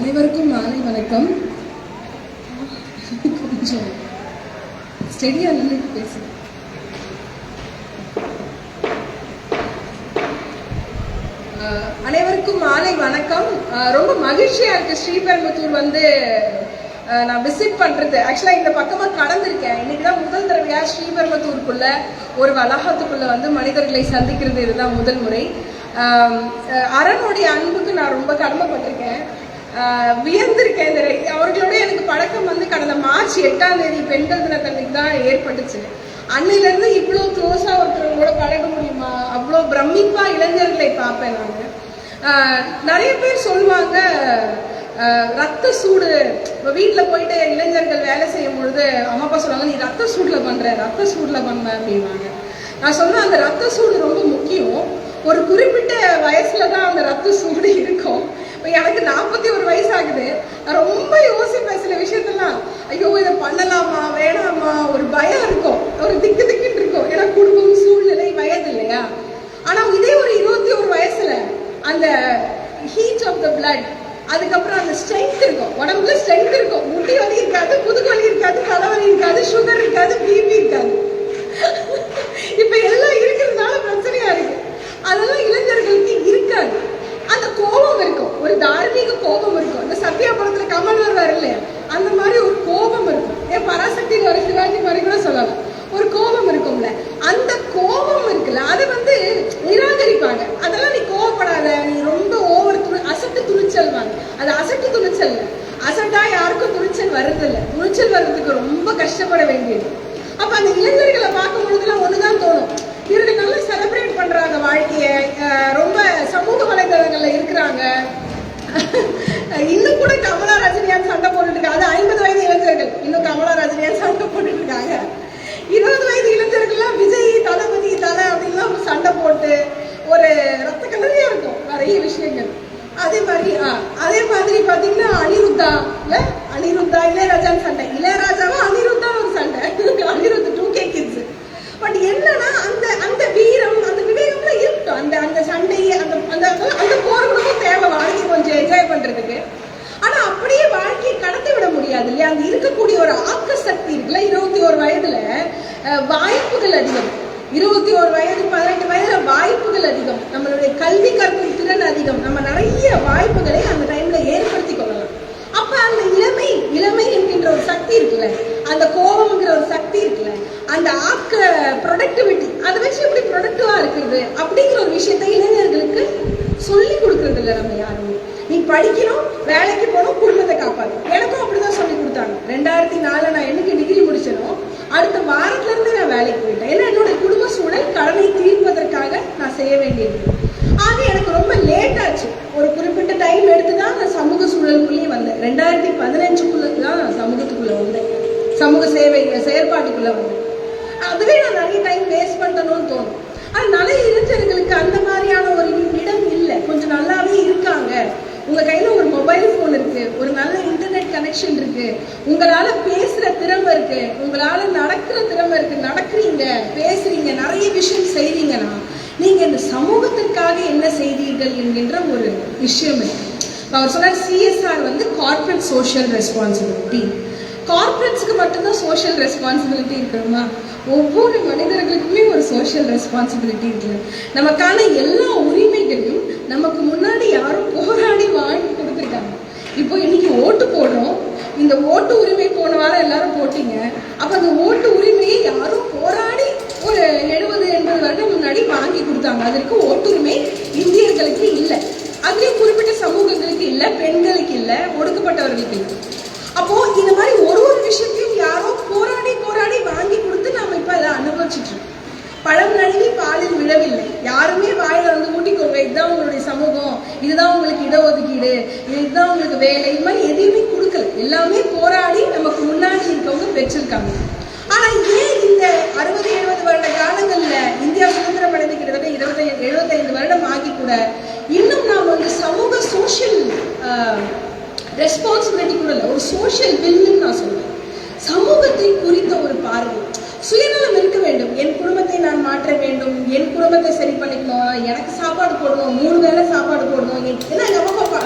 அனைவருக்கும் மாலை வணக்கம். கொஞ்சம் ஸ்டெடியாக நின்றுட்டு பேசுகிறேன் அனைவருக்கும் மாலை வணக்கம். ரொம்ப மகிழ்ச்சியா இருக்கு. ஸ்ரீபெரும்புத்தூர் வந்து நான் விசிட் பண்றது. ஆக்சுவலா இந்த பக்கமா கடந்திருக்கேன். இன்னைக்குதான் முதல் தடவையா ஸ்ரீபெரும்புத்தூருக்குள்ள ஒரு வளாகத்துக்குள்ள வந்து மனிதர்களை சந்திக்கிறது இதுதான் முதல் முறை. அரணுடைய அன்புக்கு நான் ரொம்ப கடமைப்பட்டிருக்கேன். வியந்திருக்கேன் இந்த அவர்களோட எனக்கு பழக்கம் வந்து கடந்த மார்ச் எட்டாம் தேதி பெண்கள் தினத்தன்னைக்கு தான் ஏற்பட்டுச்சு. அன்னிலிருந்து இவ்வளோ க்ளோஸா ஒருத்தவங்களோட பழக முடியுமா? அவ்வளோ பிரமிப்பா இளைஞர்களை பார்ப்பேன் நான். நிறைய பேர் சொல்லுவாங்க ரத்த சூடு இப்போ வீட்டில் போயிட்டு இளைஞர்கள் வேலை செய்யும் பொழுது அம்மா அப்பா சொல்லுவாங்க நீ ரத்த சூடில் பண்ணுற ரத்த சூடில் பண்ண அப்படின்வாங்க நான் சொன்னேன் அந்த ரத்த சூடு ரொம்ப முக்கியம். ஒரு குறிப்பிட்ட வயசில் தான் அந்த ரத்த சூடு இருக்கும். இப்போ எனக்கு நாற்பத்தி ஒரு வயசு ஆகுது நான் ரொம்ப யோசிப்பேன் சில விஷயத்தெல்லாம். ஐயோ இதை பண்ணலாமா வேணாமா? ஒரு பயம் இருக்கும். ஒரு திக்கு திக்குன்னு இருக்கும். ஏன்னா குடும்பம் சூழ்நிலை வயது இல்லையா? ஆனா இதே ஒரு இருபத்தி ஒரு வயசுல அந்த ஹீட் ஆஃப் த பிளட் அதுக்கப்புறம் அந்த ஸ்ட்ரென்த் இருக்கும். உடம்புல ஸ்ட்ரென்த் இருக்கும். முட்டி வலி இருக்காது முதுகு வலி இருக்காது தலைவலி இருக்காது சுகர் இருக்காது இப்ப எல்லாம் இருக்கிறதுனால பிரச்சனையா இருக்கு அதெல்லாம் இளைஞர்களுக்கு இருக்காது அந்த கோபம் இருக்கும் ஒரு தார்மீக கோபம் இருக்கும் இந்த சத்யாபுரத்துல கமல் வருவார் இல்லையா அந்த மாதிரி ஒரு கோபம் இருக்கும் ஏன் பராசக்தியில் வர சிவாஜி மாதிரி கூட சொல்லலாம் ஒரு கோபம் இருக்கும்ல அந்த கோபம் இருக்குல்ல அதை வந்து நிராகரிப்பாங்க அதெல்லாம் நீ கோவப்படாத நீ ரொம்ப ஓவர் துணி அசட்டு துணிச்சல் வாங்க அது அசட்டு துணிச்சல் இல்ல. அசட்டா யாருக்கும் துணிச்சல் வர்றதில்ல துணிச்சல் வர்றதுக்கு ரொம்ப கஷ்டப்பட வேண்டியது அப்ப அந்த இளைஞர்களை பார்க்கும் பொழுதுலாம் ஒண்ணுதான் தோணும் இவங்க நல்லா செலிப்ரேட் பண்றாங்க வாழ்க்கைய அஹ் ரொம்ப சமூக வலைதளங்கள்ல இருக்கிறாங்க இன்னும் கூட கமலா ரஜினியான் சண்டை போட்டுட்டு இருக்காங்க அது ஐம்பது வயது இளைஞர்கள் இன்னும் கமலா ரஜினியான் சண்டை போட்டுட்டு இருக்காங்க இருபது வயது இளைஞர்கள்லாம் விஜய் தளபதி தலை அப்படின்லாம் சண்டை போட்டு ஒரு ரத்த கலரியா இருக்கும் நிறைய விஷயங்கள் அதே மாதிரி ஆ, அதே மாதிரி பாத்தீங்கன்னா அனிருத்தா இல்ல அனிருத்தா இளையராஜான்னு சண்டை இளையராஜாவா அனிருத்தா ஒரு சண்டை Anirudh two K kids but என்னன்னா அந்த அந்த வீரம் அந்த விவேகம்லாம் இருக்கட்டும் அந்த அந்த சண்டை அந்த அந்த அந்த போர் கூட தேவை வாழ்க்கை கொஞ்சம் என்ஜாய் பண்றதுக்கு ஆனா அப்படியே வாழ்க்கையை கடத்தி விட முடியாது இல்லையா அங்க இருக்கக்கூடிய ஒரு ஆக்க சக்தி இருக்குல்ல இருபத்தி ஒரு வயதுல அஹ், வாய்ப்புகள் அதிகம் இருபத்தி ஒரு வயது பதினெட்டு வயதுல வாய்ப்புகள் அதிகம் நம்மளுடைய கல்வி அதிகம். நம்ம நிறைய வாய்ப்புகளை அந்த டைம்ல ஏற்படுத்தி கொள்ளலாம் அப்ப அந்த இளமை இளமை என்கின்ற ஒரு சக்தி இருக்குல்ல அந்த கோபம்ங்கிற ஒரு சக்தி இருக்குல்ல அந்த ஆக்க ப்ரொடக்டிவிட்டி அதை வச்சு எப்படி ப்ரொடக்டிவா இருக்குது அப்படிங்கிற ஒரு விஷயத்த இளைஞர்களுக்கு சொல்லி கொடுக்கறது இல்லை நம்ம யாருமே. நீ படிக்கணும் வேலைக்கு போகணும் குடும்பத்தை காப்பாது எனக்கும் அப்படிதான் சொல்லி கொடுத்தாங்க. ரெண்டாயிரத்தி நாலுல நான் எனக்கு டிகிரி முடிச்சனோ அடுத்த வாரத்துல இருந்து நான் வேலைக்கு போயிட்டேன். ஏன்னா என்னோட குடும்ப சூழல் கடனை தீர்ப்பதற்காக நான் செய்ய வேண்டியது. ஆக எனக்கு ரொம்ப லேட் ஆச்சு. ஒரு குறிப்பிட்ட டைம் எடுத்து தான் நான் சமூக சூழலுக்குள்ளேயே வந்தேன். ரெண்டாயிரத்தி பதினஞ்சுக்குள்ள தான் நான் சமூகத்துக்குள்ளே வந்தேன். சமூக சேவை செயற்பாட்டுக்குள்ளே வந்தேன். அதுவே நான் நிறைய டைம் வேஸ்ட் பண்ணணும்னு தோணும் ஆனா நிறைய இளைஞர்களுக்கு அந்த மாதிரியான ஒரு இடம் இல்லை கொஞ்சம் நல்லாவே இருக்காங்க உங்க கையில ஒரு மொபைல் போன் இருக்கு ஒரு நல்ல இன்டர்நெட் கனெக்ஷன் இருக்கு உங்களால பேசுற திறமை இருக்கு உங்களால நடக்கிற திறமை இருக்கு நடக்கிறீங்க பேசுறீங்க நிறைய விஷயம் செய்றீங்கன்னா நீங்க இந்த சமூகத்திற்காக என்ன செய்தீர்கள் என்கின்ற ஒரு விஷயம். இருக்கு அவர் சொன்னார் சிஎஸ்ஆர் வந்து கார்பரேட் சோஷியல் ரெஸ்பான்சிபிலிட்டி கார்பரேட்ஸுக்கு மட்டும்தான் சோஷியல் ரெஸ்பான்சிபிலிட்டி இருக்கணுமா? ஒவ்வொரு மனிதர்களுக்குமே ஒரு சோஷியல் ரெஸ்பான்சிபிலிட்டி இருக்கு நமக்கான எல்லா உரிமைகளையும் நமக்கு முன்னாடி யாரும் போராடி வாங்கி கொடுத்துருக்காங்க. இப்போ இன்னைக்கு ஓட்டு போடுறோம். இந்த ஓட்டு உரிமை போன வாரம் எல்லாரும் போட்டீங்க அப்ப அந்த ஓட்டு உரிமையை யாரும் போராடி ஒரு எழுபது எண்பது வருடம் முன்னாடி வாங்கி கொடுத்தாங்க அதற்கு ஓட்டுரிமை இந்தியர்களுக்கு இல்லை அதுலயும் குறிப்பிட்ட சமூகங்களுக்கு இல்லை பெண்களுக்கு இல்லை ஒடுக்கப்பட்டவர்களுக்கு இல்லை அப்போ இந்த மாதிரி ஒரு ஒரு விஷயத்தையும் யாரோ போராடி போராடி வாங்கி கொடுத்து நாம இப்ப அதை அனுபவிச்சுட்டு இருக்கோம் பழம் நழுவி பாலில் விழவில்லை யாருமே வாயில வந்து ஊட்டிக்கோங்க இதுதான் உங்களுடைய சமூகம் இதுதான் உங்களுக்கு இடஒதுக்கீடு இதுதான் உங்களுக்கு வேலை இது மாதிரி எதையுமே கொடுக்கல எல்லாமே போராடி நமக்கு முன்னாடி இருக்கவங்க பெற்றிருக்காங்க ஆனா ஏன் இந்த அறுபது எழுபது வருட காலங்கள்ல இந்தியா சுதந்திரம் அடைந்து கிட்டத்தட்ட இருபத்தைந்து எழுபத்தைந்து வருடம் ஆகி கூட இன்னும் நாம் வந்து சமூக சோஷியல் ரெஸ்பான்சிபிலிட்டி கூட இல்லை. ஒரு சோஷியல் வில்லுன்னு நான் சொல்றேன். சமூகத்தை குறித்த ஒரு பார்வை. சுயநலம் இருக்க வேண்டும். என் குடும்பத்தை நான் மாற்ற வேண்டும். என் குடும்பத்தை சரி பண்ணிக்கணும். எனக்கு சாப்பாடு போடணும். மூணு வேளை சாப்பாடு போடணும். என்- ஏன்னா எங்க அம்மா அப்பா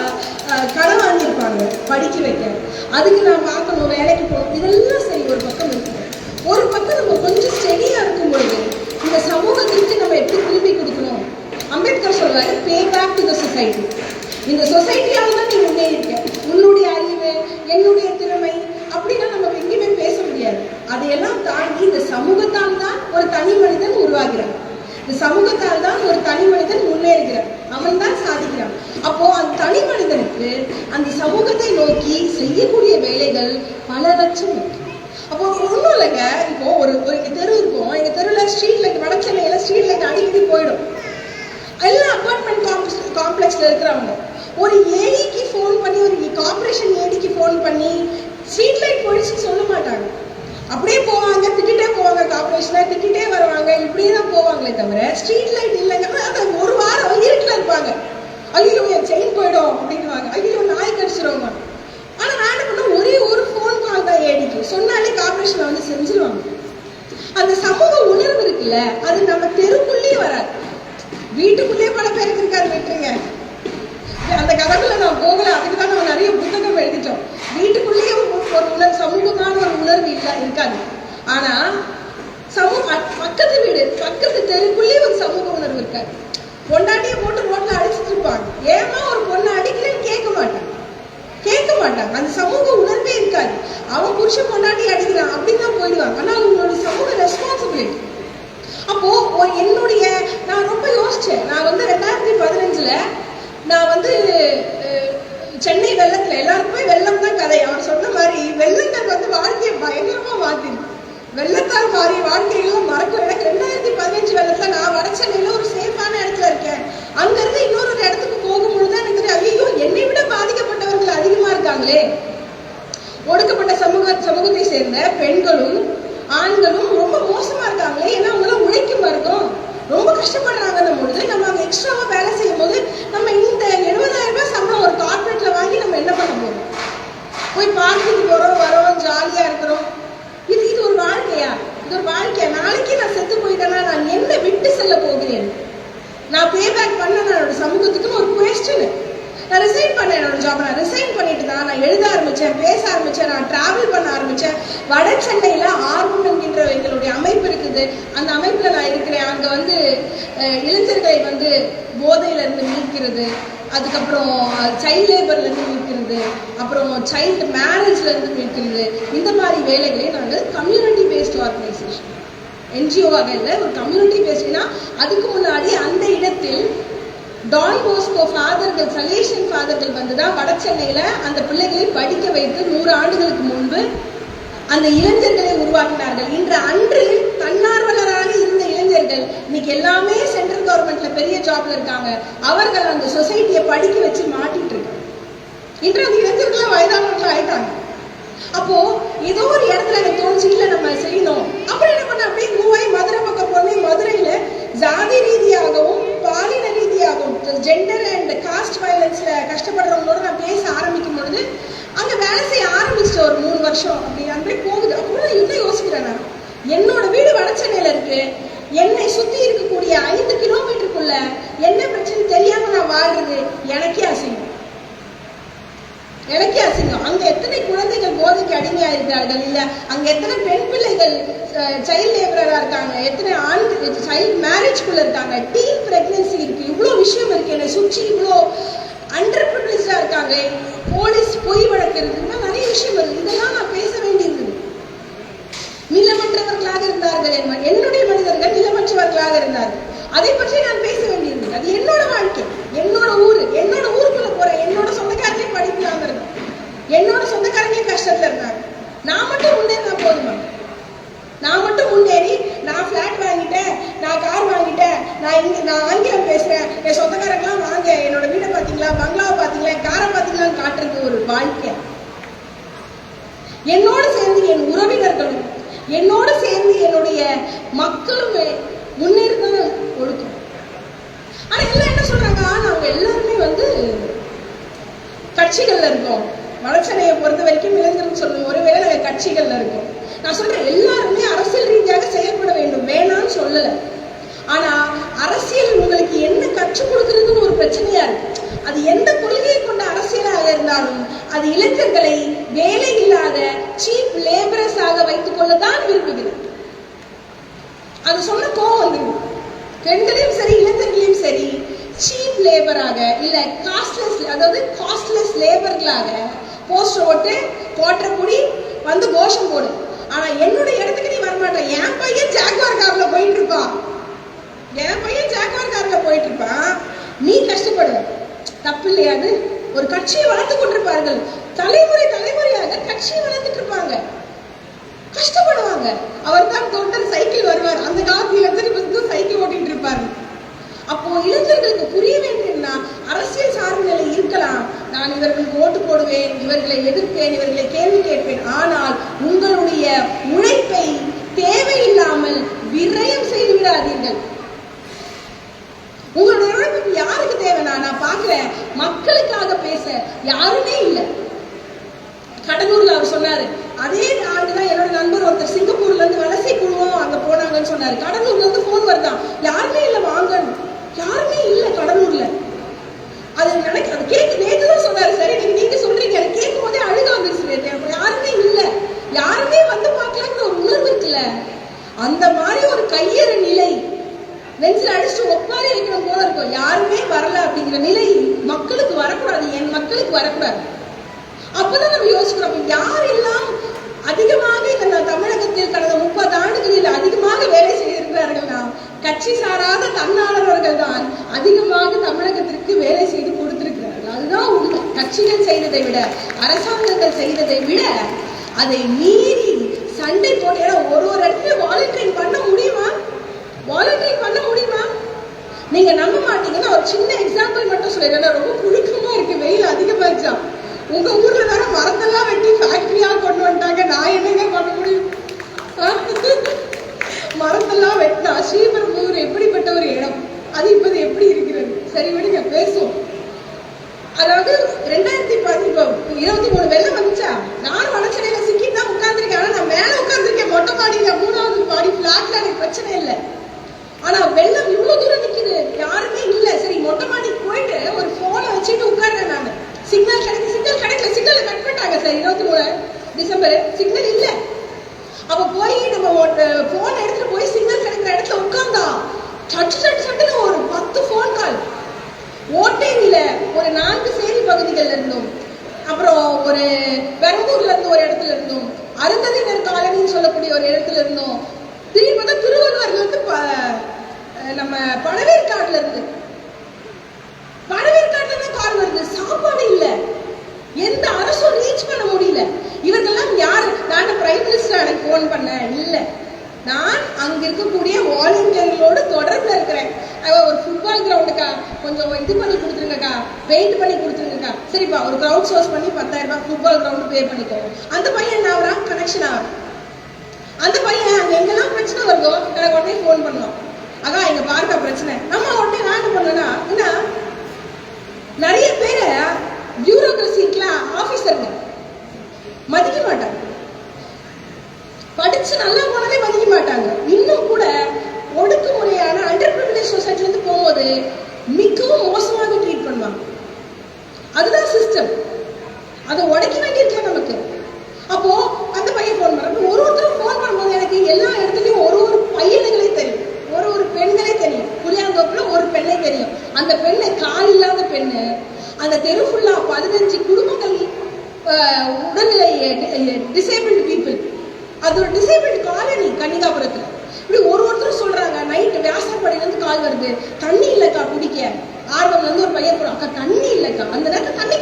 அஹ், கடன் வாங்கியிருப்பாங்க வைக்க அதுக்கு நான் பார்க்கணும். வேலைக்கு போகணும். இதெல்லாம் சரி ஒரு பக்கம் இருக்குது ஒரு பக்கம் நம்ம கொஞ்சம் ஸ்டெடியாக இருக்கும் பொழுது இந்த சமூகத்திற்கு நம்ம எப்படி திரும்பி கொடுக்கணும்? அம்பேத்கர் சொல்றாரு pay back to the society இந்த சொசைட்டியால் தான் நீங்கள் முன்னேறிக்க உன்னுடைய அறிவு என்னுடைய திறமை அப்படின்னா நம்ம எங்கேயுமே பேச முடியாது. அதையெல்லாம் தாண்டி இந்த சமூகத்தால் தான் ஒரு தனி மனிதன் உருவாகிறான். இந்த சமூகத்தால் தான் ஒரு தனி மனிதன் முன்னேறுகிறான். அவன் தான் சாதிக்கிறான். அப்போ அந்த தனி மனிதனுக்கு அந்த சமூகத்தை நோக்கி செய்யக்கூடிய வேலைகள் பல லட்சம் இருக்கு. அப்போ ஒன்றும் இல்லைங்க. இப்போ ஒரு ஒரு தெரு இருக்கும். எங்க தெருவில் ஸ்ட்ரீட் லைட் வட சென்னையில ஸ்ட்ரீட் லைட் அடிக்கடி போயிடும். எல்லா அப்பார்ட்மெண்ட் காம்ப்ளெக்ஸ் காம்ப்ளெக்ஸ்ல இருக்கிறவங்க. ஒரு ஏடிக்கு ஃபோன் பண்ணி ஒரு கார்பரேஷன் ஏடிக்கு ஃபோன் பண்ணி ஸ்ட்ரீட் லைட் போயிடுச்சு சொல்ல மாட்டாங்க. அப்படியே போவாங்க திட்டிட்டே போவாங்க கார்பரேஷனை திட்டிகிட்டே வருவாங்க. இப்படியே தான் போவாங்களே தவிர ஸ்ட்ரீட் லைட் இல்லைங்க. அது ஒரு வாரம் இருட்டில் இருப்பாங்க. ஐயோ என் செயின் போயிடும் அப்படின்னுவாங்க. ஐயோ நாய் கடிச்சிருவாங்க. ஆனால் நான் பண்ண ஒரே ஒரு ஃபோன் கால் தான் ஏடிக்கு சொன்னாலே கார்பரேஷனை வந்து செஞ்சிருவாங்க. அந்த சமூக உணர்வு இருக்குல்ல அது நம்ம தெருக்குள்ளேயே வராது. வீட்டுக்குள்ளேயே பல பேருக்கு இருக்காரு விட்டுருங்க அந்த கதைக்குள்ள நான் போகல. அதுக்கு தான் நம்ம நிறைய புத்தகம் எழுதிட்டோம். வீட்டுக்குள்ளேயே ஒரு உணர் உணர்வு சமூகமான ஒரு உணர்வு இல்லை இருக்காது ஆனா சமூக பக்கத்து வீடு பக்கத்து தெருக்குள்ளேயே ஒரு சமூக உணர்வு இருக்காது பொண்டாட்டியை போட்டு ரோட்ல அடிச்சிட்டு இருப்பாங்க. ஏமா ஒரு பொண்ணை அடிக்கலன்னு கேட்க மாட்டாங்க. கேட்க மாட்டாங்க. அந்த சமூக உணர்வே இருக்காது. அவன் புருஷன் பொண்டாட்டி அடிக்கிறான் அப்படின்னு தான் போயிடுவாங்க. ஆனா அவங்களோட சமூக ரெஸ்பான்சிபிலிட்டி அப்போ என்னுடைய நான் ரொம்ப யோசிச்சேன். நான் வந்து ரெண்டாயிரத்தி பதினஞ்சுல நான் வந்து சென்னை வெள்ளத்தில் எல்லாருக்குமே வெள்ளம் தான் கதை அவர் சொன்ன மாதிரி வெள்ளங்கள் வந்து வாழ்க்கையை பயங்கரமா மாத்திருக்கு வெள்ளத்தால் மாறிய வாழ்க்கையெல்லாம் மறக்கும் எனக்கு ரெண்டாயிரத்தி பதினஞ்சு வெள்ளத்துல நான் வட சென்னையில ஒரு சேஃபான இடத்துல இருக்கேன் அங்க இருந்து இன்னொரு ஒரு இடத்துக்கு போகும்பொழுது எனக்கு தெரியும், ஐயோ என்னை விட பாதிக்கப்பட்டவர்கள் அதிகமா இருக்காங்களே ஒடுக்கப்பட்ட சமூக சமூகத்தை சேர்ந்த பெண்களும் ஆண்களும் ரொம்ப மோசமா இருக்காங்களே ஏன்னா அவங்களாம் உழைக்கும் வர்க்கம் ரொம்ப கஷ்டப்படுறாங்கன்னும் பொழுது நம்ம அங்க எக்ஸ்ட்ராவா வேலை செய்யும் போது நம்ம இந்த எழுபதாயிரம் ரூபாய் சம்பளம் ஒரு கார்பரேட்ல வாங்கி நம்ம என்ன பண்ண போறோம் போய் பார்க்கிங் போறோம் வரோம் ஜாலியா இருக்கிறோம் இது இது ஒரு வாழ்க்கையா இது ஒரு வாழ்க்கையா நாளைக்கு நான் செத்து போயிட்டேன்னா நான் என்ன விட்டு செல்ல போகிறேன் நான் பே பேக் பண்ண என்னோட சமூகத்துக்குன்னு ஒரு கொஸ்டின் நான் ரிசைன் பண்ணேன் என்னோட ஜாப் நான் ரிசைன் பண்ணிட்டு தான் நான் எழுத ஆரம்பிச்சேன் பேச ஆரம்பிச்சேன் நான் டிராவல் பண்ண ஆரம்பிச்சேன். வட சென்னையில் ஆர்வம் என்கின்ற எங்களுடைய அமைப்பு இருக்குது. அந்த அமைப்பில் நான் இருக்கிறேன். அங்கே வந்து இளைஞர்களை வந்து போதையிலேருந்து மீட்கிறது. அதுக்கப்புறம் சைல்ட் லேபர்லேருந்து மீட்கிறது. அப்புறம் சைல்டு மேரேஜ்லேருந்து மீட்கிறது. இந்த மாதிரி வேலைகளை நாங்கள் கம்யூனிட்டி பேஸ்ட் ஆர்கனைசேஷன் என்ஜிஓவாக இல்லை ஒரு கம்யூனிட்டி பேஸ்டுனா அதுக்கு முன்னாடி அந்த இடத்தில் டான் போஸ்கோ ஃபாதர்கள் சலேஷன் ஃபாதர்கள் வந்து தான் வட சென்னையில் அந்த பிள்ளைகளை படிக்க வைத்து நூறு ஆண்டுகளுக்கு முன்பு அந்த இளைஞர்களை உருவாக்கினார்கள். இன்று அன்று தன்னார்வலராக இருந்த இளைஞர்கள் இன்னைக்கு எல்லாமே சென்ட்ரல் கவர்மெண்ட்ல பெரிய ஜாப்ல இருக்காங்க. அவர்கள் அந்த சொசைட்டியை படிக்க வச்சு மாட்டிட்டு இருக்காங்க. இன்று அந்த இளைஞர்களும் வயதானவர்கள் ஆயிட்டாங்க. அப்போ ஏதோ ஒரு இடத்துல எனக்கு தோணுச்சு இல்லை நம்ம செய்யணும். அப்புறம் என்ன பண்ண அப்படியே மூவாய் மதுரை பக்கம் போனேன். மதுரையில ஜாதி ரீதியாக ஜெண்டர் அண்ட் காஸ்ட் வயலன்ஸில் கஷ்டப்படுறவங்களோட நான் பேச ஆரம்பிக்கும் பொழுது அங்கே வேலை செய்ய ஆரம்பிச்சிட்டேன் ஒரு மூணு வருஷம் அப்படி அப்படியே போகுது. அப்போ நான் இன்னும் யோசிக்கிறேன் நான். என்னோட வீடு வடச்சென்னையில் இருக்கு. என்னை சுற்றி இருக்கக்கூடிய ஐந்து கிலோமீட்டருக்குள்ள என்ன பிரச்சனை தெரியாமல் நான் வாழ்றது எனக்கே அசிங்கம். எனக்கே அசிங்கம். அங்க எத்தனை குழந்தைகள் போதைக்கு அடிமையாயிருக்கிறார்கள்? இல்ல அங்க எத்தனை பெண் பிள்ளைகள் சைல்ட் லேபரரா இருக்காங்க? எத்தனை ஆண் சைல்ட் மேரேஜ்குள்ள இருக்காங்க? டீன் பிரெக்னன்சி இருக்கு. இவ்வளோ விஷயம் இருக்கு. என்னை சுற்றி இவ்வளோ அண்டர் ப்ரிவிலேஜா இருக்காங்க. போலீஸ் பொய் வழக்கு இருக்குன்னா இந்த மாதிரி நிறைய விஷயம் இருக்கு. இதெல்லாம் நான் பேச வேண்டியிருந்தது. நிலமற்றவர்களாக இருந்தார்கள். என்னுடைய மனிதர்கள் நிலமற்றவர்களாக இருந்தார்கள். அதை பற்றி நான் பேச வேண்டியிருந்தது அது என்னோட வாழ்க்கை. என்னோட ஊரு. என்னோட ஊருக்குள்ள போற என்னோட சொந்தக்காரங்களே படிக்கிறாங்க இருக்கும் என்னோட சொந்தக்காரங்களே கஷ்டத்துல இருந்தாங்க. நான் மட்டும் முன்னேறினா போதுமா? நான் மட்டும் முன்னேறி நான் ஃபிளாட் வாங்கிட்டேன் நான் கார் வாங்கிட்டேன் நான் இங்க நான் ஆங்கிலம் பேசுறேன் என் சொந்தக்காரங்களாம் வாங்க என்னோட வீடை பாத்தீங்களா பங்களாவை பாத்தீங்களா என் காரை பாத்தீங்களான்னு காட்டுறது ஒரு வாழ்க்கை. என்னோடு சேர்ந்து என் உறவினர்களும் என்னோடு சேர்ந்து என்னுடைய மக்களும் முன்னேறுதான் ஒழுக்கம் ஆனா எல்லாம் என்ன சொல்றாங்க நாங்க எல்லாருமே வந்து கட்சிகள்ல இருக்கோம். வளர்ச்சனையை பொறுத்த வரைக்கும் இளைஞர்கள் சொல்லுவோம் ஒருவேளை நாங்க கட்சிகள்ல இருக்கோம். நான் சொல்றேன் எல்லாருமே அரசியல் ரீதியாக செயல்பட வேண்டும். வேணாம்னு சொல்லல. ஆனா அரசியல் உங்களுக்கு என்ன கற்றுக் கொடுக்குறதுன்னு ஒரு பிரச்சனையா இருக்கு. அது எந்த கொள்கையை கொண்ட அரசியலாக இருந்தாலும் அது இளைஞர்களை வேலை இல்லாத சீப் லேபரஸாக வைத்துக் கொள்ளத்தான் விரும்புகிறது. அது சொன்ன கோவம் வந்துடும் பெண்களையும் சரி இளைஞர்களையும் சரி சீப் லேபராக இல்ல காஸ்ட்லெஸ் அதாவது காஸ்ட்லெஸ் லேபர்களாக போஸ்டர் ஓட்டு போட்ட குடி வந்து கோஷம் போடு. ஆனா என்னுடைய இடத்துக்கு நீ வரமாட்ட. என் பையன் ஜாக்வார் கார்ல போயிட்டு இருப்பான். என் பையன் ஜாக்வார் கார்ல போயிட்டு இருப்பான். நீ கஷ்டப்படு. தப்பு இல்லையாது ஒரு கட்சியை வளர்த்து கொண்டிருப்பார்கள். தலைமுறை தலைமுறையாக கட்சியை வளர்த்துட்டு இருப்பாங்க. கஷ்டப்படுவாங்க. அவர் தான் தொண்டர் சைக்கிள் வருவார். அந்த காலத்துல இருந்து சைக்கிள் ஓட்டிட்டு இருப்பாரு. அப்போ இளைஞர்களுக்கு புரிய வேண்டியதுன்னா அரசியல் சார்பு நிலை இருக்கலாம். நான் இவர்களுக்கு ஓட்டு போடுவேன் இவர்களை எதிர்ப்பேன் இவர்களை கேள்வி கேட்பேன். ஆனால் உங்களுடைய உழைப்பை தேவையில்லாமல் விரயம் செய்து விடாதீர்கள் உங்களுடைய உழைப்பு யாருக்கு தேவைன்னா நான் பாக்குறேன் மக்களுக்காக பேச யாருமே இல்லை கடலூர்ல அவர் சொன்னாரு அதே ஆண்டுதான் என்னோட நண்பர் ஒருத்தர் சிங்கப்பூர்ல இருந்து வலசை குழுவும் அங்க போனாங்கன்னு சொன்னாரு கடலூர்ல இருந்து போன் வருதான் யாருமே இல்ல வாங்கன்னு யாருமே இல்ல கடலூர்ல அது நினைக்க அது கேட்க நேற்று தான் சொன்னாரு சரி நீங்க நீங்க சொல்றீங்க அது கேட்கும் போதே அழுக வந்துருச்சு நேத்து. அப்ப யாருமே இல்ல யாருமே வந்து பார்க்கலாங்கிற ஒரு உணர்வு இருக்குல்ல அந்த மாதிரி ஒரு கையற நிலை நெஞ்சில் அடிச்சுட்டு ஒப்பாரி வைக்கிற போல இருக்கும் யாருமே வரல அப்படிங்கிற நிலை மக்களுக்கு வரக்கூடாது என் மக்களுக்கு வரக்கூடாது அப்பதான் யோசிக்கிறோம். யார் எல்லாம் அதிகமாக இந்த தமிழகத்தில் கடந்த முப்பது ஆண்டுகளில் அதிகமாக வேலை செய்திருக்கிறார்கள்னா கட்சி சாராத தன்னாளர்கள் தான் அதிகமாக தமிழகத்திற்கு வேலை செய்து கொடுத்திருக்கிறார்கள். அதுதான் உண்மை. கட்சிகள் செய்ததை விட அரசாங்கங்கள் செய்ததை விட அதை மீறி சண்டை போட்டு ஒரு ஒரு இடத்துல வாலண்டைன் பண்ண முடியுமா? வாலண்டியரிங் பண்ண முடியுமா? நீங்க நம்ப மாட்டீங்கன்னா ஒரு சின்ன எக்ஸாம்பிள் மட்டும் சொல்லிடுறேன் ரொம்ப புழுக்கமா இருக்கு. வெயில் அதிகமாச்சான் உங்க ஊர்ல தானே மரத்தெல்லாம் வெட்டி ஃபேக்டரியா கொண்டு வந்துட்டாங்க. நான் என்னங்க பண்ண முடியும்? மரத்தெல்லாம் வெட்டினா ஸ்ரீபெரும்புதூர் எப்படிப்பட்ட ஒரு இடம்? அது இப்போது எப்படி இருக்கிறது? சரி விடுங்க பேசுவோம். அதாவது ரெண்டாயிரத்தி பதினொன்று இருபத்தி மூணு வெள்ளம் வந்துச்சா? நான் வளர்ச்சடையில சிக்கி தான் உட்கார்ந்துருக்கேன். ஆனா நான் மேல உட்கார்ந்துருக்கேன். மொட்டை மாடியில மூணாவது மாடி பிளாட்ல எனக்கு பிரச்சனை இல்லை. ஆனா வெள்ளம் இவ்வளவு தூரம் நிக்குது. யாருமே இல்ல. சரி மொட்டை மாடிக்கு போயிட்டு ஒரு போனை வச்சுட்டு உட்கார்றேன் சிக்னல் கிடைக்கு சிக்னல் கிடைக்கல சிக்னல் கட் பண்ணிட்டாங்க சார். இருபத்தி மூணு டிசம்பர் சிக்னல் இல்ல. அப்ப போய் நம்ம போன் எடுத்துட்டு போய் சிக்னல் கிடைக்கிற இடத்துல உட்கார்ந்தா சட்டு சட்டு சட்டுன்னு ஒரு பத்து ஃபோன் கால் ஓட்டேரியில ஒரு நான்கு சேரி பகுதிகள்ல இருந்தும். அப்புறம் ஒரு பெரம்பூர்ல இருந்து ஒரு இடத்துல இருந்தும். அருந்ததினர் காலனின்னு சொல்லக்கூடிய ஒரு இடத்துல இருந்தும். திரும்பி பார்த்தா திருவள்ளுவர்ல இருந்து ப- அஹ் நம்ம பழவேற்காடுல இருந்து பழவேற்காட்டுல தான் கால் வருது சாப்பாடு இல்ல எந்த அரசும் ரீச் பண்ண முடியல இவர்கள்லாம் யாரு நான் பிரைம் மினிஸ்டர் எனக்கு ஃபோன் பண்ணேன் இல்ல நான் அங்க இருக்கக்கூடிய வாலண்டியர்களோடு தொடர்புல இருக்கிறேன் அவ ஒரு ஃபுட்பால் கிரவுண்டுக்கா கொஞ்சம் இது பண்ணி கொடுத்துருங்கக்கா பெயிண்ட் பண்ணி கொடுத்துருங்கக்கா சரிப்பா ஒரு கிரவுண்ட் சோர்ஸ் பண்ணி பத்தாயிரம் ரூபாய் ஃபுட்பால் கிரவுண்ட் பே பண்ணிக்கோ அந்த பையன் என்ன ஆகுறான் கனெக்ஷன் ஆகுறான் அந்த பையன் அங்க எங்கெல்லாம் பிரச்சனை வருதோ எனக்கு உடனே ஃபோன் பண்ணுவான் அக்கா இங்க பாருக்கா பிரச்சனை நம்ம உடனே நான் என்ன பண்ணுவேன்னா என்ன நிறைய பேரை பியூரோக்ரஸிக்கெல்லாம் ஆபீசருங்க மதிக்க மாட்டாங்க ஃப்ரெண்ட்ஸ் நல்லா போனதே மதிக்க மாட்டாங்க. இன்னும் கூட ஒடுக்குமுறையான அண்டர் ப்ரிவிலேஜ் சொசைட்டிலேருந்து போகும்போது மிகவும் மோசமாக ட்ரீட் பண்ணுவாங்க. அதுதான் சிஸ்டம் அதை உடைக்க வேண்டியிருக்கேன் நமக்கு. அப்போ அந்த பையன் ஃபோன் பண்றான் ஒரு ஒருத்தரும் ஃபோன் பண்ணும்போது எனக்கு எல்லா இடத்துலையும் ஒரு ஒரு பையனுங்களே தெரியும். ஒரு ஒரு பெண்களே தெரியும். புளியாந்தோப்புல ஒரு பெண்ணே தெரியும். அந்த பெண்ணு கால் இல்லாத பெண்ணு. அந்த தெரு ஃபுல்லா பதினஞ்சு குடும்பங்கள் உடல்நிலை டிசேபிள்டு பீப்புள் அது ஒரு டிசேபிள் காலனி கன்னிகாபுரத்தில். இப்படி ஒரு ஒருத்தரும் சொல்றாங்க நைட்டு வியாசப்படியிலேருந்து கால் வருது. தண்ணி இல்லக்கா குடிக்க. ஆர்வம் வந்து ஒரு பையன் போகிறோம் அக்கா தண்ணி இல்லக்கா. அந்த நேரத்தில் தண்ணி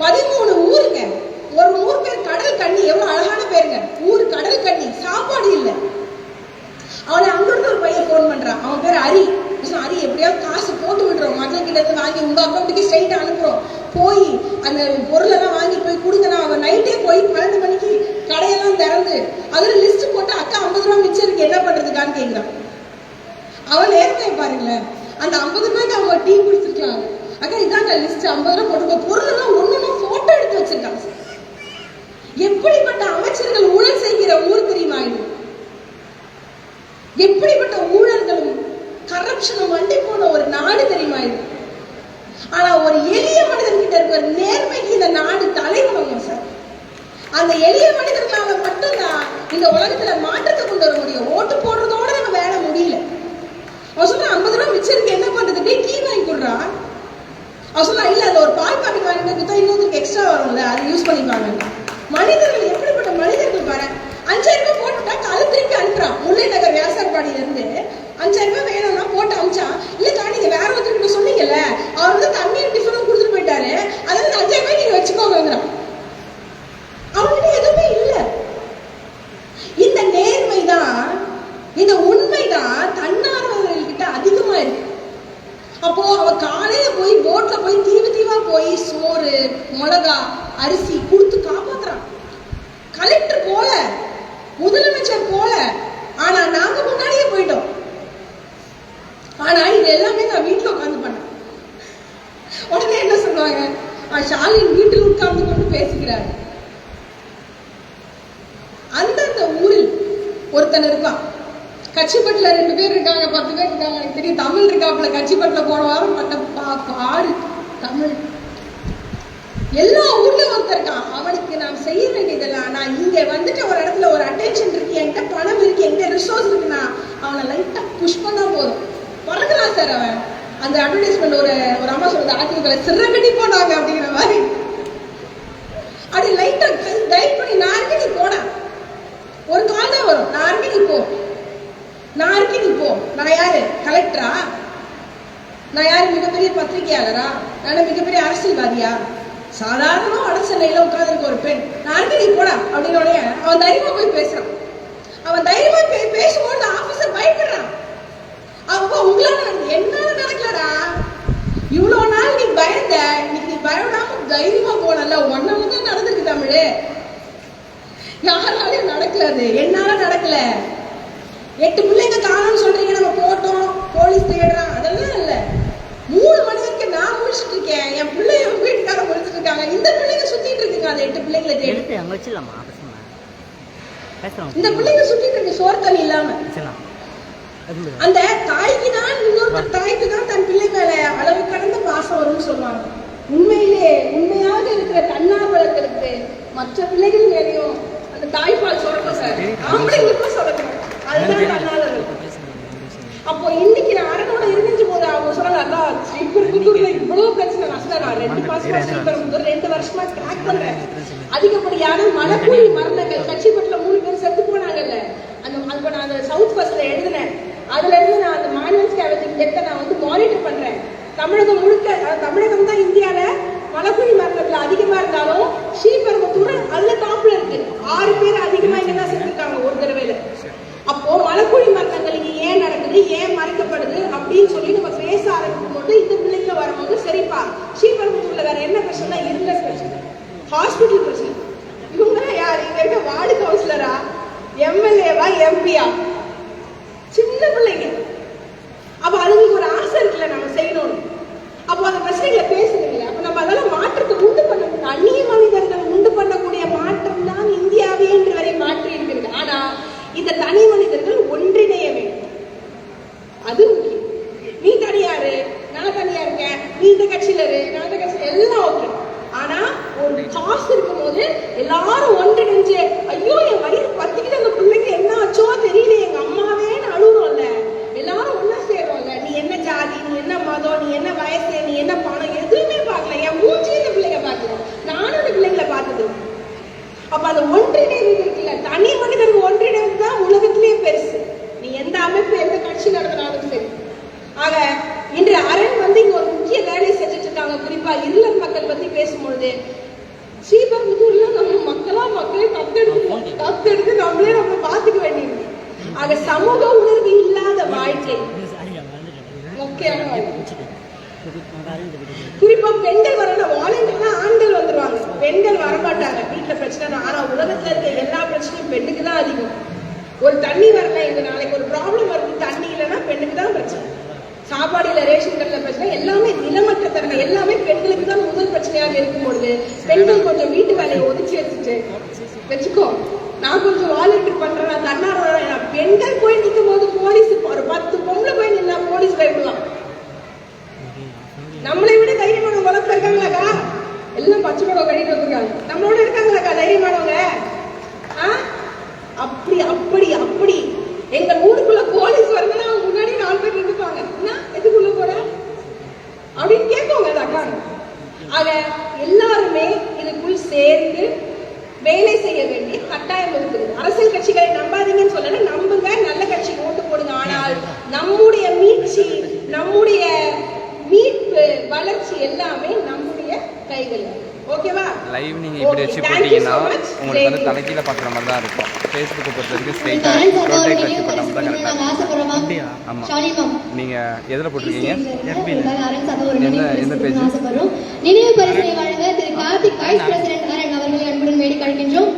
பதிமூணு ஊருங்க. ஒரு ஊர் பேர் கடல் கண்ணி எவ்வளவு அழகான பேருங்க. ஊர் கடல் கண்ணி சாப்பாடு இல்லை. அவளை அங்கிருந்து ஒரு பையன் ஃபோன் பண்றான். அவன் பேர் அரி. அரி எப்படியாவது காசு போட்டு விடுறோம் மக்கள் கிட்ட இருந்து வாங்கி உங்க அக்கௌண்ட்டுக்கு ஸ்ட்ரைட்டா அனுப்புறோம். போய் அந்த பொருளெல்லாம் வாங்கி போய் கொடுங்கண்ணா அவன் நைட்டே போய் பன்னெண்டு மணிக்கு கடையெல்லாம் திறந்து அதுல லிஸ்ட் போட்டு அக்கா ஐம்பது ரூபா மிச்சம் இருக்கு. என்ன பண்றதுக்கான்னு கேட்கிறான் அவள் நேர்மையை பாருங்களேன். அந்த ஐம்பது ரூபாய்க்கு அவங்க டீ குடிச்சிருக்கலாம். அக்கா இதாங்க லிஸ்ட் ஐம்பது ரூபா போட்டுக்கோ பொருள் எல்லாம் ஒண்ணுன்னா போட்டோ எடுத்து வச்சிருக்காங்க. எப்படிப்பட்ட அமைச்சர்கள் ஊழல் செய்கிற ஊர் தெரியுமா இது? எப்படிப்பட்ட ஊழல்களும் கரப்ஷனும் வண்டி போன ஒரு நாடு தெரியுமா இது ஆனா ஒரு எளிய மனிதன் கிட்ட இருக்கிற நேர்மைக்கு இந்த நாடு தலைவணங்கும் சார் அந்த எளிய மனிதர்களால மட்டும்தான் இந்த உலகத்துல மாற்றத்தை கொண்டு வர முடியும் ஓட்டு போடுறதோட நம்ம வேலை முடியல அவன் சொல்றான் ஐம்பது ரூபா மிச்சம் இருக்கு என்ன பண்றது டேய் கீ வாங்கி கொடுறான் அவன் சொல்றான் இல்ல அது ஒரு பால் பாக்கெட் வாங்கிட்டு கொடுத்தா இன்னொருத்தருக்கு எக்ஸ்ட்ரா வரும்ல அதை யூஸ் பண்ணிப்பாங்க மனிதர்கள் எப்படிப்பட்ட மனிதர்கள் பாரு அஞ்சாயிரம் ரூபாய் போட்டுட்டா காலை திருப்பி அனுப்புறான் முல்லை நகர் வியாசார்பாடியில இருந்து அஞ்சாயிரம் ரூபாய் வேணும்னா போட்டு அமிச்சான் இல்லக்கா நீங்க வேற ஒருத்தர்கிட்ட சொன்னீங்கல்ல அவர் வந்து தண்ணீர் டிஃபனும் கொடுத்துட்டு போயிட்டாரு அதனால இந்த அஞ்சாயிரம் ரூபாய் நீங்க வச்சுக்கோங்கிறான் அவன்கிட்ட எதுவுமே இல்ல இந்த நேர்மைதான் இந்த உண்மைதான் தன்னார்வலர்கள்கிட்ட அதிகமா இருக்கு அப்போ அவ காலையில போய் போட்ல போய் தீவு தீவா போய் சோறு மிளகா அரிசி கொடுத்து காப்பாத்துறான். கலெக்டர் போல முதலமைச்சர் போல. ஆனா நாங்க முன்னாடியே போயிட்டோம். ஆனா இது எல்லாமே நான் வீட்டுல உட்கார்ந்து பண்ணேன் உடனே என்ன சொல்லுவாங்க? ஷாலின் வீட்டில் உட்கார்ந்து கொண்டு பேசுகிறார். அந்தந்த ஊரில் ஒருத்தன் இருப்பான் கட்சிப்பட்டில் ரெண்டு பேர் இருக்காங்க பத்து பேர் இருக்காங்க. எனக்கு தெரியும் தமிழ் இருக்காப்புல கட்சிப்பட்டில் போன வாரம் பண்ண பா- பாடு. தமிழ். எல்லா ஊர்ல ஒருத்தர் இருக்கான். அவனுக்கு நான் செய்ய வேண்டியதெல்லாம் நான் இங்க வந்துட்டு ஒரு இடத்துல ஒரு அட்டென்ஷன் இருக்கு என்கிட்ட பணம் இருக்கு என்கிட்ட ரிசோர்ஸ் இருக்குன்னா அவனை லைட்டா புஷ் பண்ணா போதும். பறக்குறான் சார் அவன். அந்த அட்வர்டைஸ்மெண்ட் ஒரு ஒரு அம்மா சொல்றது அதிமுக சிறகடி போனாங்க அப்படிங்கிற மாதிரி. அப்படி லைட்டா கைட் பண்ணி நான் இருக்கு நீ போன ஒரு கால் தான் வரும். நான் இருக்கு நீ போ. நான் இருக்கு நீ போ. நான் யாரு? கலெக்டரா நான் யாரு? மிகப்பெரிய பத்திரிகையாளரா? நான் மிகப்பெரிய அரசியல்வாதியா? சாதாரணமா வட சென்னையில உட்கார்ந்துருக்க ஒரு பெண் நான் நீ போடா அப்படின்னு அவன் தைரியமா போய் பேசுறான். அவன் தைரியமா போய் பேசும்போது ஆபீசர் பயப்படுறான். அப்போ உங்களால என்ன நடக்கலடா. இவ்வளவு நாள் நீ பயந்த இன்னைக்கு நீ பயப்படாம தைரியமா போனல ஒன்னால தான் நடந்திருக்கு தமிழு. யாராலையும் நடக்கல அது. என்னால நடக்கல. எட்டு பிள்ளைங்க காணும்னு சொல்றீங்க நம்ம போட்டோம் போலீஸ் தேடுறான் அதெல்லாம் இல்ல. மூணு மணி வரைக்கும் நான் முடிச்சிட்டு இருக்கேன். என் பிள்ளைய வீட்டுக்கார முடிச்சு இருக்காங்க. இந்த பிள்ளைங்க சுத்திட்டு இருக்குங்க அந்த எட்டு பிள்ளைங்களை தேடி. அங்கே வச்சிடலாமா? இந்த பிள்ளைங்க சுத்திட்டு இருக்கு சோறு தண்ணி இல்லாம. அந்த தாய்க்கு தான் இன்னொருத்தர் தாய்க்கு தான் தன் பிள்ளை மேல அளவு கடந்த பாசம் வரும்னு சொல்லுவாங்க. உண்மையிலே உண்மையாக இருக்கிற தன்னார்வலர்களுக்கு மற்ற பிள்ளைகள் மேலேயும் அந்த தாய்ப்பால் சொல்லணும் சார். ஆம்பளைங்களுக்கும் சொல்லணும் அதுதான் தன்னார்வலர்கள். அப்போ இன்னைக்கு நான் அரனோட இருந்துச்சு போது ஸ்ரீபெரும்புத்தூர்ல இவ்வளவு பிரச்சனை நான் நான் ரெண்டு மாசமா ஸ்ரீபெரும்புத்தூர் ரெண்டு வருஷமா ட்ராக் பண்றேன் அதிகப்படியான மலைக்குழி மரணங்கள் கட்சிப்பட்டுல மூணு பேர் செத்து போனாங்கல்ல அந்த அப்ப நான் அந்த சவுத் பஸ்ல எழுதினேன் அதுல இருந்து நான் அந்த மானுவல் ஸ்கேவஜிங் டெத்தை நான் வந்து மானிட்டர் பண்றேன் தமிழகம் முழுக்க தமிழகம் தான் இந்தியால மலைக்குழி மரணத்துல அதிகமா இருந்தாலும் ஸ்ரீபெரும்புத்தூர் அதுல டாப்ல இருக்கு ஆறு பேர் அதிகமா இங்கதான் செத்துருக்காங்க ஒரு தடவையில. அப்போ மலைக்குழி மரணம் எப்படி ஏன் ஏன் மறைக்கப்படுது அப்படின்னு சொல்லி நம்ம பேச ஆரம்பிக்கும் போது இந்த பிள்ளைங்க வரும்போது சரிப்பா ஸ்ரீபெரும்புத்தூர்ல வேற என்ன பிரச்சனை? இருந்த பிரச்சனை. ஹாஸ்பிட்டல் பிரச்சனை. இவங்க யார்? இங்க இருக்க வார்டு கவுன்சிலரா எம்எல்ஏவா எம்பியா சின்ன பிள்ளைங்க அப்ப அதுங்களுக்கு ஒரு ஆசை இருக்குல்ல நம்ம செய்யணும் அப்போ அந்த பிரச்சனைகளை பேசுறீங்க அப்ப நம்ம அதெல்லாம் மாற்றத்தை உண்டு பண்ண முடியும் அந்நிய மனிதர்கள் உண்டு பண்ணக்கூடிய மாற்றம் தான் இந்தியாவே இன்று வரை மாற்றி இருக்கிறது ஆனா இந்த தனி மனிதர்கள் ஒன்றிணைய வேண்டும் அது முக்கியம் நீ தனியாரு நான் தனியா இருக்கேன் நீ இந்த கட்சியில இரு நான் இந்த கட்சியில எல்லாம் ஓகே ஆனா ஒரு காசு இருக்கும்போது எல்லாரும் ஒன்றிணைஞ்சு ஐயோ என் வயிறு பத்திக்கிட்டு அந்த பிள்ளைக்கு என்ன ஆச்சோ தெரியல எங்க அம்மாவே அழுகுறோம்ல எல்லாரும் ஒண்ணா சேரும்ல நீ என்ன ஜாதி நீ என்ன மதம் நீ என்ன வயசு நீ என்ன பணம் எதுவுமே பார்க்கல என் மூச்சு இந்த பிள்ளைங்க பார்க்கல நானும் இந்த பிள்ளைங்களை பார்த்தது அப்ப அந்த ஒன்றிணைவு இருக்குல்ல தனி மனிதர்கள் ஒன்றிணைவு தான் உலகத்திலேயே பெருசு நீ எந்த அமைப்பு எந்த கட்சி நடத்தினாலும் சரி ஆக இன்று அரண் வந்து இங்க ஒரு முக்கிய வேலையை செஞ்சுட்டு இருக்காங்க குறிப்பா இருளர் மக்கள் பத்தி பேசும்பொழுது ஸ்ரீபெரும்புத்தூர்ல நம்ம மக்களா மக்களே தத்தெடுத்து தத்தெடுத்து நம்மளே நம்ம பார்த்துக்க வேண்டியது ஆக சமூக உணர்வு இல்லாத வாழ்க்கை முக்கியமான வாழ்க்கை குறிப்பா பெண்கள் வரணும் வாலண்டியர்னா ஆண்கள் வந்துருவாங்க பெண்கள் வரமாட்டாங்க வீட்டுல பிரச்சனை ஆனா உலகத்துல இருக்க எல்லா பிரச்சனையும் பெண்ணுக்கு தான் அதிகம் ஒரு தண்ணி வரல எங்க நாளைக்கு ஒரு ப்ராப்ளம் வருது தண்ணி இல்லைன்னா பெண்ணுக்கு தான் பிரச்சனை சாப்பாடு இல்ல ரேஷன் பிரச்சனை எல்லாமே நிலமற்ற தன்மை எல்லாமே பெண்களுக்கு தான் முதல் பிரச்சனையாக இருக்கும் பொழுது பெண்கள் கொஞ்சம் வீட்டு வேலையை ஒதுக்கி வச்சுட்டு வச்சுக்கோ. நான் கொஞ்சம் வாலண்டியர் பண்றேன் தன்னார்வ பெண்கள் போய் நிற்கும் போது போலீஸ் ஒரு பத்து பொம்பளை போய் நின்னா போலீஸ் பயப்படலாம். நம்மளை விட தைரியமான வளர்த்து இருக்காங்களாக்கா? எல்லாம் பச்சை படம் கட்டிட்டு வந்திருக்காங்க. நம்மளோட இருக்காங்களாக்கா தைரியமானவங்க? அப்படி அப்படி அப்படி. எங்கள் ஊருக்குள்ள போலீஸ் வரதுன்னா அவங்க முன்னாடி நாலு பேர் நின்றுப்பாங்க என்ன எதுக்குள்ள போற அப்படின்னு கேட்பாங்க அந்த அக்கா ஆக எல்லாருமே இதுக்குள் சேர்ந்து வேலை செய்ய வேண்டிய கட்டாயம் இருக்குது. அரசியல் கட்சிகளை நம்பாதீங்கன்னு சொல்லல நம்புங்க நல்ல கட்சிக்கு ஓட்டு போடுங்க. ஆனால் நம்முடைய மீட்சி நம்முடைய மீட்பு வளர்ச்சி எல்லாமே நம்முடைய கைகள். ஓகேவா? லைவ் நீங்கள் இப்படி வச்சு போட்டிங்கன்னா. உங்களுக்கு வந்து. தலைக்கீழ மாதிரி தான் இருக்கும். ஃபேஸ்புக்கை பொறுத்த வரைக்கும் ஒரு ரோட்டேட் வச்சு பரிசு தான் நாங்க. அப்படியா? ஆமா. எதில் போட்டிருக்கீங்க? சார் ஒரு என்ன- நினைவு பரிசை வழங்க திரு கார்த்திக் வைஸ் பிரசிடென்ட் அரண் அவர்களை அன்புடன் வேடி கழிக்கின்றோம்